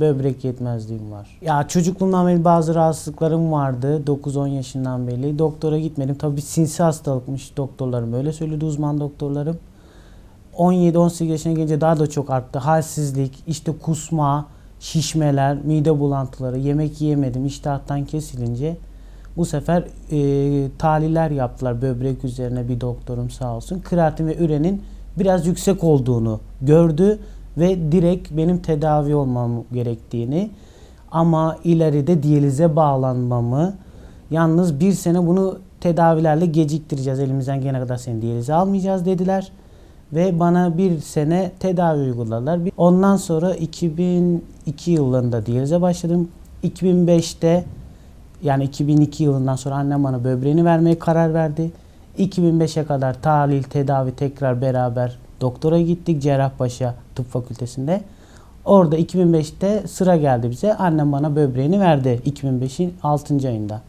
böbrek yetmezliğim var. Ya çocukluğumdan beri bazı rahatsızlıklarım vardı. 9-10 yaşından beri. Doktora gitmedim. Tabii sinsi hastalıkmış doktorlarım. Öyle söyledi uzman doktorlarım. 17-18 yaşına gelince daha da çok arttı. Halsizlik, işte kusma, şişmeler, mide bulantıları, yemek yiyemedim, iştahtan kesilince bu sefer e, tahliller yaptılar böbrek üzerine bir doktorum sağ olsun. Kreatin ve ürenin biraz yüksek olduğunu gördü ve direkt benim tedavi olmam gerektiğini ama ileride diyalize bağlanmamı yalnız bir sene bunu tedavilerle geciktireceğiz elimizden gelene kadar seni diyalize almayacağız dediler ve bana bir sene tedavi uyguladılar. Ondan sonra 2002 yılında diyalize başladım. 2005'te yani 2002 yılından sonra annem bana böbreğini vermeye karar verdi. 2005'e kadar tahlil, tedavi tekrar beraber doktora gittik Cerrahpaşa Tıp Fakültesi'nde. Orada 2005'te sıra geldi bize. Annem bana böbreğini verdi 2005'in 6. ayında.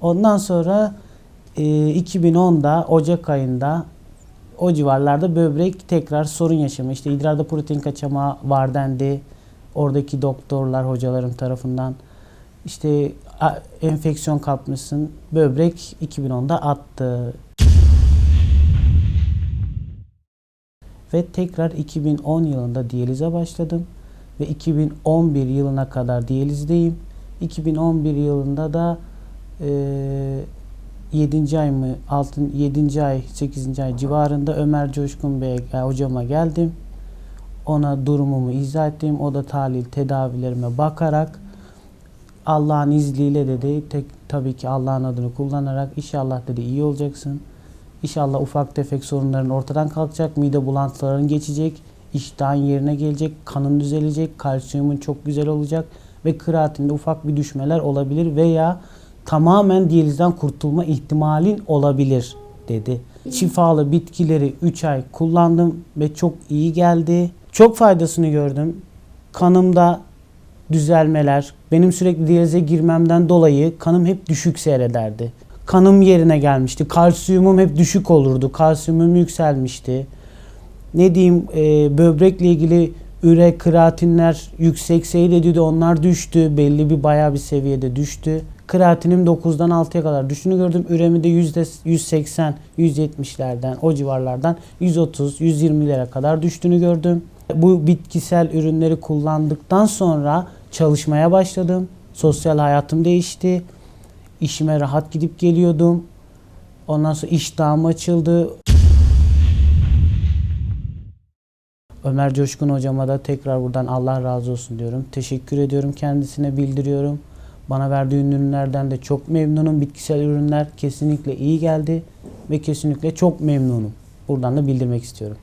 Ondan sonra e, 2010'da Ocak ayında o civarlarda böbrek tekrar sorun yaşamıyor. İşte idrarda protein kaçamağı var dendi. Oradaki doktorlar, hocalarım tarafından işte enfeksiyon kapmışsın. Böbrek 2010'da attı. Ve tekrar 2010 yılında diyalize başladım. Ve 2011 yılına kadar diyalizdeyim. 2011 yılında da eee 7. ay mı, 6. 7. ay, 8. ay civarında Ömer Coşkun Bey e, hocama geldim. Ona durumumu izah ettim. O da tahlil tedavilerime bakarak Allah'ın izniyle dedi. Tek, tabii ki Allah'ın adını kullanarak inşallah dedi iyi olacaksın. İnşallah ufak tefek sorunların ortadan kalkacak. Mide bulantıların geçecek. iştahın yerine gelecek. Kanın düzelecek. Kalsiyumun çok güzel olacak. Ve kreatinde ufak bir düşmeler olabilir veya tamamen diyalizden kurtulma ihtimalin olabilir dedi. Şifalı bitkileri 3 ay kullandım ve çok iyi geldi. Çok faydasını gördüm. Kanımda düzelmeler, benim sürekli diyalize girmemden dolayı kanım hep düşük seyrederdi. Kanım yerine gelmişti. Kalsiyumum hep düşük olurdu. Kalsiyumum yükselmişti. Ne diyeyim e, böbrekle ilgili üre, kreatinler yüksek seyrediyordu. Onlar düştü. Belli bir bayağı bir seviyede düştü. Kreatinim 9'dan 6'ya kadar düştüğünü gördüm. Üremi de %180, 170'lerden o civarlardan 130, 120'lere kadar düştüğünü gördüm. Bu bitkisel ürünleri kullandıktan sonra çalışmaya başladım. Sosyal hayatım değişti. İşime rahat gidip geliyordum. Ondan sonra iştahım açıldı. Ömer Coşkun hocama da tekrar buradan Allah razı olsun diyorum. Teşekkür ediyorum kendisine bildiriyorum. Bana verdiği ürünlerden de çok memnunum. Bitkisel ürünler kesinlikle iyi geldi ve kesinlikle çok memnunum. Buradan da bildirmek istiyorum.